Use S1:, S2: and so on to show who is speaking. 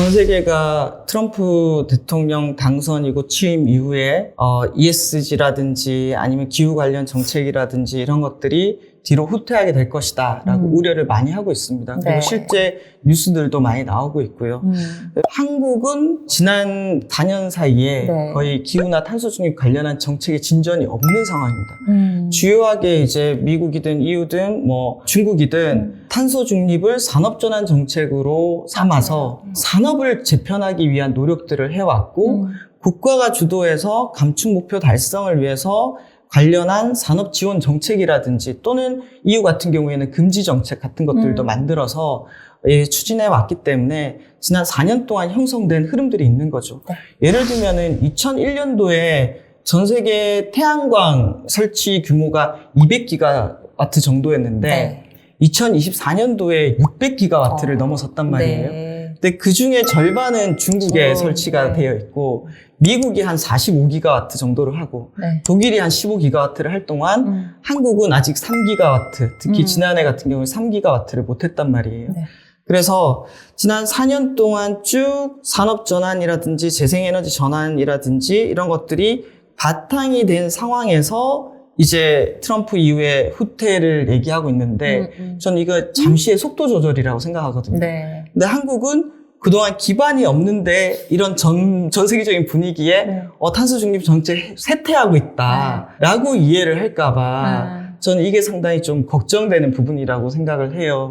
S1: 전 세계가 트럼프 대통령 당선이고 취임 이후에 어, ESG라든지 아니면 기후 관련 정책이라든지 이런 것들이 뒤로 후퇴하게 될 것이다 라고
S2: 음.
S1: 우려를 많이 하고 있습니다. 그리고
S2: 네.
S1: 실제 뉴스들도 많이 나오고 있고요.
S2: 음.
S1: 한국은 지난 4년 사이에
S2: 네.
S1: 거의 기후나 탄소 중립 관련한 정책에 진전이 없는 상황입니다.
S2: 음.
S1: 주요하게 이제 미국이든 EU든 뭐 중국이든
S2: 음.
S1: 탄소 중립을 산업 전환 정책으로 삼아서
S2: 음.
S1: 산업을 재편하기 위한 노력들을 해왔고
S2: 음.
S1: 국가가 주도해서 감축 목표 달성을 위해서 관련한 산업 지원 정책이라든지 또는 EU 같은 경우에는 금지 정책 같은 것들도
S2: 음.
S1: 만들어서 예, 추진해 왔기 때문에 지난 4년 동안 형성된 흐름들이 있는 거죠.
S2: 네.
S1: 예를 들면은 2001년도에 전 세계 태양광 설치 규모가 200기가와트 정도였는데
S2: 네.
S1: 2024년도에 600기가와트를
S2: 어.
S1: 넘어섰단 말이에요.
S2: 네.
S1: 근데 그 중에 절반은 중국에
S2: 어,
S1: 설치가
S2: 네.
S1: 되어 있고 미국이 한 45기가와트 정도를 하고
S2: 네.
S1: 독일이 한 15기가와트를 할 동안
S2: 음.
S1: 한국은 아직 3기가와트, 특히
S2: 음.
S1: 지난해 같은 경우는 3기가와트를 못했단 말이에요.
S2: 네.
S1: 그래서 지난 4년 동안 쭉 산업 전환이라든지 재생에너지 전환이라든지 이런 것들이 바탕이 된 상황에서 이제 트럼프 이후에 후퇴를 얘기하고 있는데
S2: 음, 음.
S1: 저는 이거 잠시의 속도 조절이라고 생각하거든요.
S2: 네.
S1: 근데 한국은 그동안 기반이 없는데 이런 전, 전 세계적인 분위기에
S2: 네.
S1: 어, 탄소 중립 정책 쇠퇴하고 있다라고 이해를 할까봐
S2: 아.
S1: 저는 이게 상당히 좀 걱정되는 부분이라고 생각을 해요.